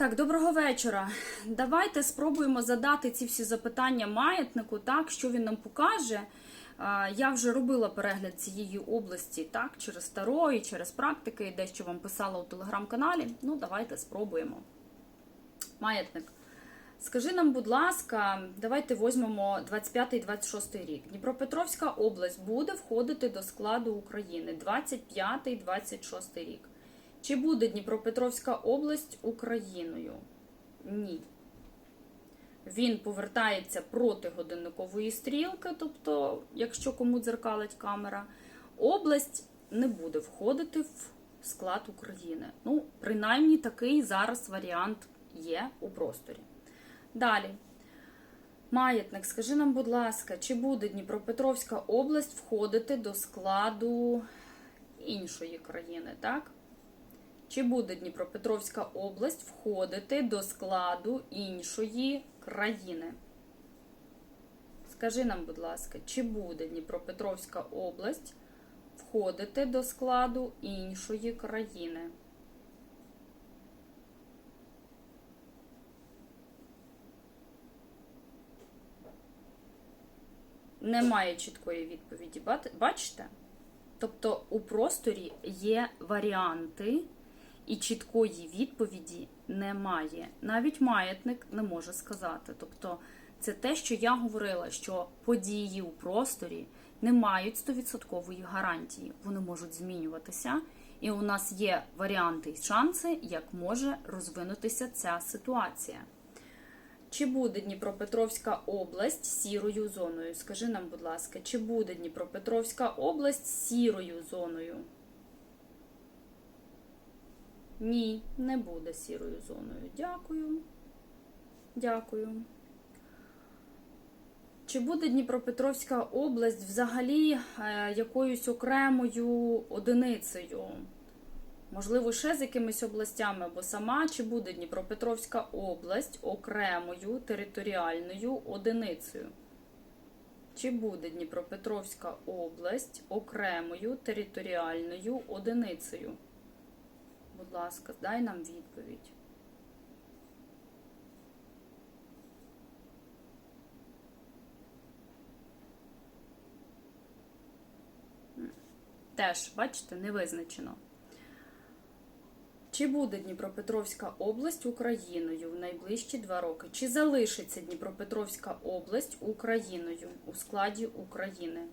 Так, доброго вечора. Давайте спробуємо задати ці всі запитання маятнику, так, що він нам покаже. Я вже робила перегляд цієї області, так, через таро і через практики, і дещо вам писала у телеграм-каналі. Ну, давайте спробуємо. Маятник. Скажи нам, будь ласка, давайте візьмемо 25-26 рік. Дніпропетровська область буде входити до складу України 25-26 рік. Чи буде Дніпропетровська область Україною? Ні. Він повертається проти годинникової стрілки, тобто, якщо кому дзеркалить камера, область не буде входити в склад України. Ну, принаймні, такий зараз варіант є у просторі. Далі. Маятник, скажи нам, будь ласка, чи буде Дніпропетровська область входити до складу іншої країни, так? Чи буде Дніпропетровська область входити до складу іншої країни? Скажи нам, будь ласка, чи буде Дніпропетровська область входити до складу іншої країни? Немає чіткої відповіді. Бачите? Тобто у просторі є варіанти, і чіткої відповіді немає. Навіть маятник не може сказати. Тобто, це те, що я говорила, що події у просторі не мають 100% гарантії. Вони можуть змінюватися. І у нас є варіанти і шанси, як може розвинутися ця ситуація. Чи буде Дніпропетровська область сірою зоною? Скажи нам, будь ласка, чи буде Дніпропетровська область сірою зоною? Ні, не буде сірою зоною. Дякую. Дякую. Чи буде Дніпропетровська область взагалі е, якоюсь окремою одиницею? Можливо, ще з якимись областями, або сама, чи буде Дніпропетровська область окремою територіальною одиницею? Чи буде Дніпропетровська область окремою територіальною одиницею? Будь ласка, дай нам відповідь. Теж, бачите, не визначено. Чи буде Дніпропетровська область Україною в найближчі два роки? Чи залишиться Дніпропетровська область Україною у складі України?